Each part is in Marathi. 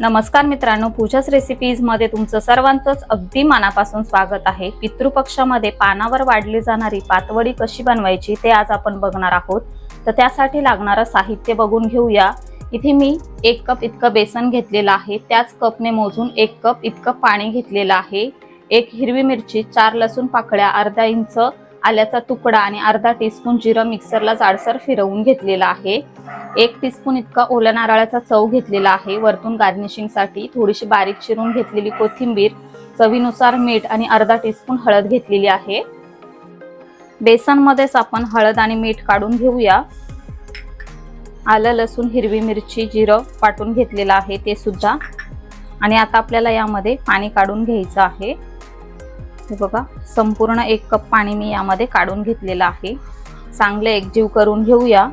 नमस्कार मित्रांनो पूजाच रेसिपीजमध्ये तुमचं सर्वांचंच अगदी मनापासून स्वागत आहे. पितृपक्षामध्ये पानावर वाढली जाणारी पातवडी कशी बनवायची ते आज आपण बघणार आहोत. तर त्यासाठी लागणारं साहित्य बघून घेऊया. इथे मी एक कप इतकं बेसन घेतलेलं आहे. त्याच कपने मोजून एक कप इतकं पाणी घेतलेलं आहे. एक हिरवी मिरची चार लसूण पाकळ्या अर्धा इंच आल्याचा तुकडा आणि अर्धा टीस्पून जिरं मिक्सरला जाडसर फिरवून घेतलेला आहे. एक टीस्पून इतका ओल्या नारळाचा चव घेतलेला आहे. वरतून गार्निशिंगसाठी थोडीशी बारीक चिरून घेतलेली कोथिंबीर चवीनुसार मीठ आणि अर्धा टीस्पून हळद घेतलेली आहे. बेसनमध्येच आपण हळद आणि मीठ काढून घेऊया. आलं लसूण हिरवी मिरची जिरं वाटून घेतलेलं आहे ते सुद्धा. आणि आता आपल्याला यामध्ये पाणी काढून घ्यायचं आहे. हे बघा संपूर्ण एक कप पाणी मी यामध्ये काढून घेतलेलं आहे. चांगले एकजीव करून घेऊया.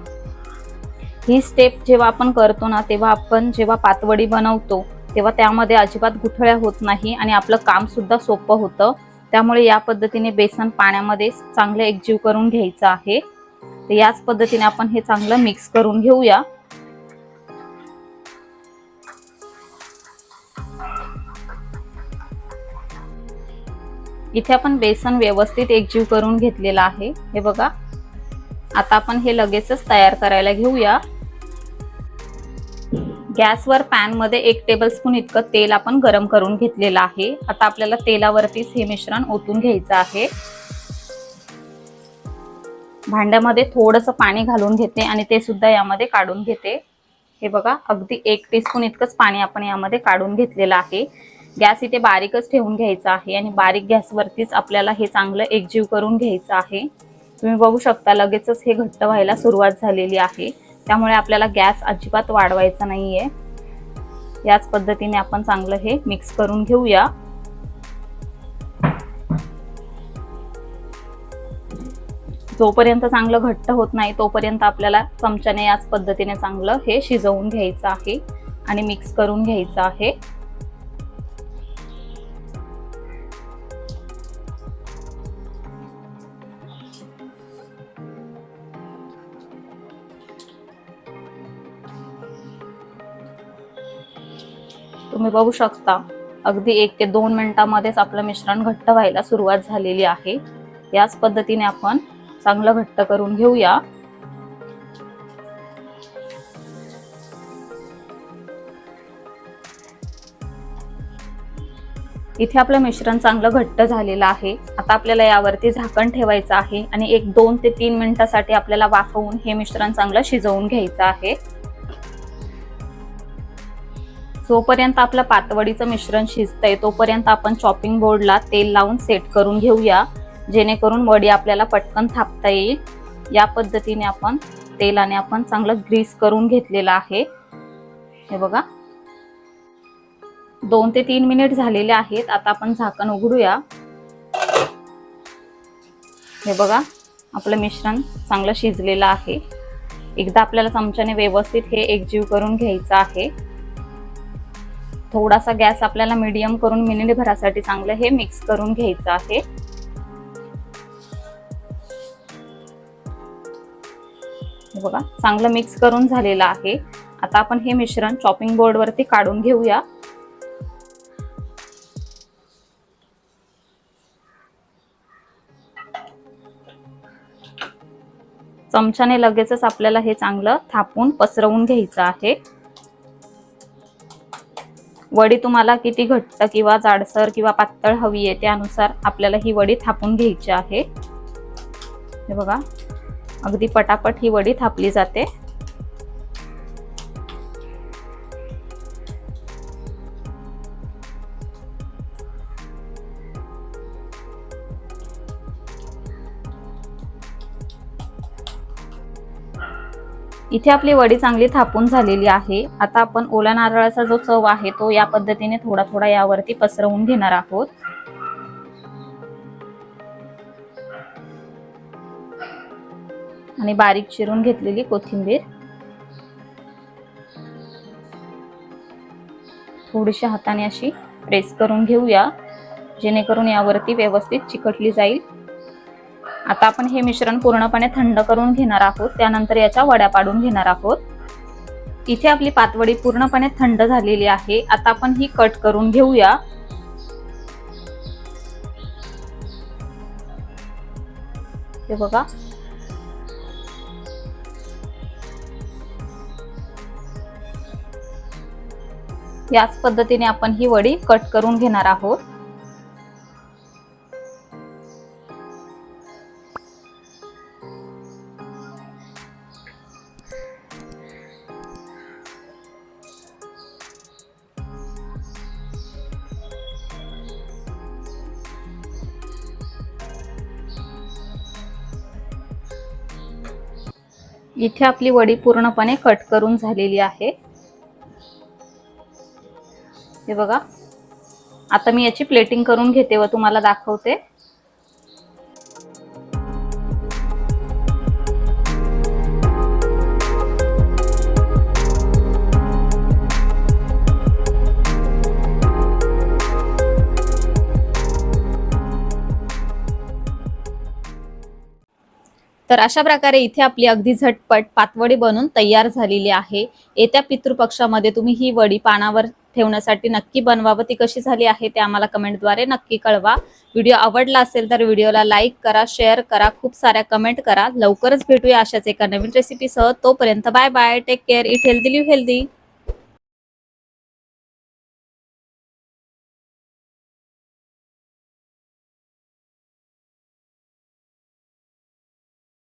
ही स्टेप जेव्हा आपण करतो ना तेव्हा आपण जेव्हा पातवडी बनवतो तेव्हा त्यामध्ये अजिबात गुठळ्या होत नाही आणि आपलं काम सुद्धा सोपं होतं. त्यामुळे या पद्धतीने बेसन पाण्यामध्ये चांगलं एकजीव करून घ्यायचं आहे. तर याच पद्धतीने आपण हे चांगलं मिक्स करून घेऊया. इथे आपण बेसन व्यवस्थित एकजीव करून घेतलेला आहे. हे बघा. आता आपण हे लगेचच तयार करायला घेऊया. गॅसवर पॅनमध्ये एक टेबलस्पून इतकं तेल आपण गरम करून घेतलेलं आहे. आता आपल्याला तेलावरतीच हे मिश्रण ओतून घ्यायचं आहे. भांड्यामध्ये थोडंसं पाणी घालून घेते आणि ते सुद्धा यामध्ये काढून घेते. हे बघा अगदी एक टीस्पून इतकंच पाणी आपण यामध्ये काढून घेतलेलं आहे. गॅस इथे बारीकच ठेवून घ्यायचा आहे आणि बारीक गॅसवरतीच आपल्याला हे चांगलं एकजीव करून घ्यायचं आहे. तुम्ही बघू शकता लगेचच हे घट्ट व्हायला सुरुवात झालेली आहे. त्यामुळे आपल्याला गॅस अजिबात वाढवायचा नाहीये. याच पद्धतीने आपण चांगलं हे मिक्स करून घेऊया. जोपर्यंत चांगलं घट्ट होत नाही तोपर्यंत आपल्याला चमच्याने याच पद्धतीने चांगलं हे शिजवून घ्यायचं आहे आणि मिक्स करून घ्यायचं आहे. तुम्ही बघू शकता. अगदी एक ते दोन मिनिटांमध्येच आपलं मिश्रण घट्ट व्हायला सुरुवात झालेली आहे. याच पद्धतीने आपण चांगलं घट्ट करून घेऊया. इथे आपलं मिश्रण चांगलं घट्ट झालेलं आहे. आता आपल्याला यावरती झाकण ठेवायचं आहे आणि एक दोन ते तीन मिनिटासाठी आपल्याला वाफवून हे मिश्रण चांगलं शिजवून घ्यायचं आहे. जोपर्यंत आपलं पातवडीचं मिश्रण शिजतंय तोपर्यंत आपण चॉपिंग बोर्डला तेल लावून सेट करून घेऊया. जेणेकरून वडी आपल्याला पटकन थापता येईल. या पद्धतीने आपण तेलाने आपण चांगलं ग्रीस करून घेतलेलं आहे. हे बघा. दोन ते तीन मिनिट झालेले आहेत. आता आपण झाकण उघडूया. हे बघा. आपलं मिश्रण चांगलं शिजलेलं आहे. एकदा आपल्याला चमच्याने व्यवस्थित हे एकजीव करून घ्यायचं आहे. थोडासा गॅस आपल्याला मीडियम करून मिनिटभरासाठी चांगलं हे मिक्स करून घ्यायचं आहे. बघा चांगलं मिक्स करून झालेलं आहे. आता आपण हे मिश्रण चॉपिंग बोर्ड वरती काढून घेऊया. चमच्याने लगेचच आपल्याला हे चांगलं थापून पसरवून घ्यायचं आहे. वडी तुम्हाला किती घट्ट किंवा जाडसर किंवा पातळ हवी आहे त्यानुसार आपल्याला ही वडी थापून घ्यायची आहे. हे बघा अगदी पटापट ही वडी थापली जाते. इथे आपली वडी चांगली थापून झालेली आहे. आता आपण ओला नारळाचा जो चव आहे तो या पद्धतीने थोडा थोडा यावरती पसरवून घेणार आहोत. आणि बारीक चिरून घेतलेली कोथिंबीर. थोडीशी हाताने अशी प्रेस करून घेऊया जेणेकरून यावरती व्यवस्थित चिकटली जाईल. आता आपण हे मिश्रण पूर्णपणे थंड करून घेणार आहोत. त्यानंतर याच्या वड्या पाडून घेणार आहोत. इथे आपली पातवडी पूर्णपणे थंड झालेली आहे. आता आपण ही कट करून घेऊया. हे बघा. याच पद्धतीने आपण ही वडी कट करून घेणार आहोत. इथे आपली वडी पूर्णपणे कट करून झालेली आहे. हे बघा. आता मी याची प्लेटिंग करून घेते व तुम्हाला दाखवते. तर अशा प्रकारे इथे आपली अगदी झटपट पातवडी बनून तयार झालेली आहे. येत्या पितृपक्षामध्ये तुम्ही ही वडी पानावर ठेवण्यासाठी नक्की बनवा व ती कशी झाली आहे ते आम्हाला कमेंटद्वारे नक्की कळवा. व्हिडिओ आवडला असेल तर व्हिडिओला लाईक करा शेअर करा खूप साऱ्या कमेंट करा. लवकरच भेटूया अशाच एका नवीन रेसिपीसह तोपर्यंत bye bye take care eat healthy live healthy